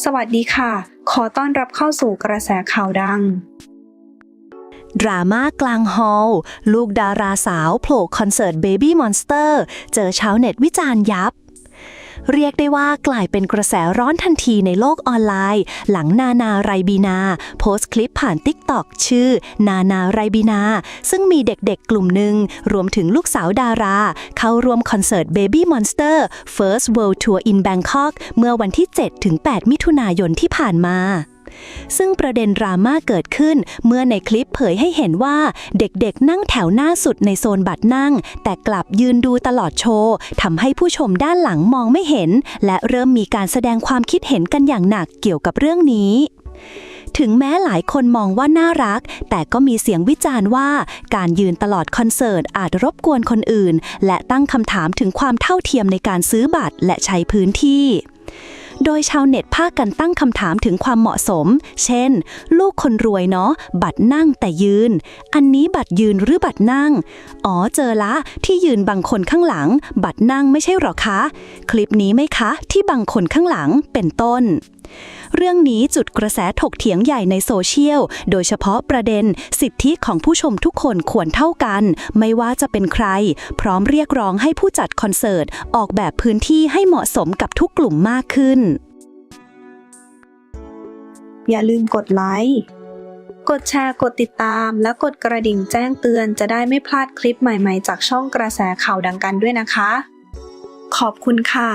สวัสดีค่ะ ขอต้อนรับเข้าสู่กระแสข่าวดัง ดราม่ากลางฮอลล์ลูกดาราสาวโผล่คอนเสิร์ต Baby Monster เจอชาวเน็ตวิจารณ์ยับ เรียกได้ว่ากลายเป็นกระแสร้อนทันทีในโลกออนไลน์ หลังนานาไรบีนา โพสต์คลิปผ่านติ๊กตอกชื่อ นานาไรบีนา ซึ่งมีเด็กๆกลุ่มหนึ่ง รวมถึงลูกสาวดารา เข้าร่วมคอนเสิร์ต Baby Monster First World Tour in Bangkok เมื่อวันที่ 7-8 มิถุนายนที่ผ่านมา ซึ่งประเด็นดราม่าเกิดขึ้นเมื่อในคลิปเผยให้เห็นว่าเด็กๆ นั่งแถวหน้าสุดในโซนบัตรนั่ง แต่กลับยืนดูตลอดโชว์ทำให้ผู้ชมด้านหลังมองไม่เห็น และเริ่มมีการแสดงความคิดเห็นกันอย่างหนักเกี่ยวกับเรื่องนี้ถึงแม้หลายคนมองว่าน่ารัก แต่ก็มีเสียงวิจารณ์ว่า การยืนตลอดคอนเสิร์ตอาจรบกวนคนอื่น และตั้งคำถามถึงความเท่าเทียมในการซื้อบัตรและใช้พื้นที่ โดยชาวเน็ตพากันตั้งคำถามถึงความเหมาะสม เช่น ลูกคนรวยเนาะ บัตรนั่งแต่ยืน อันนี้บัตรยืนหรือบัตรนั่ง อ๋อเจอละ ที่ยืนบางคนข้างหลัง บัตรนั่งไม่ใช่หรอคะ คลิปนี้ไหมคะ ที่บางคนข้างหลังเป็นต้นเรื่องนี้จุดกระแสถกเถียงใหญ่ในโซเชียล โดยเฉพาะประเด็นสิทธิของผู้ชมทุกคนควรเท่ากัน ไม่ว่าจะเป็นใคร พร้อมเรียกร้องให้ผู้จัดคอนเสิร์ต ออกแบบพื้นที่ให้เหมาะสมกับทุกกลุ่มมากขึ้น อย่าลืมกดไลค์ กดแชร์ กดติดตาม และกดกระดิ่งแจ้งเตือนจะได้ไม่พลาดคลิปใหม่ๆ จากช่องกระแสข่าวดังกันด้วยนะคะ ขอบคุณค่ะ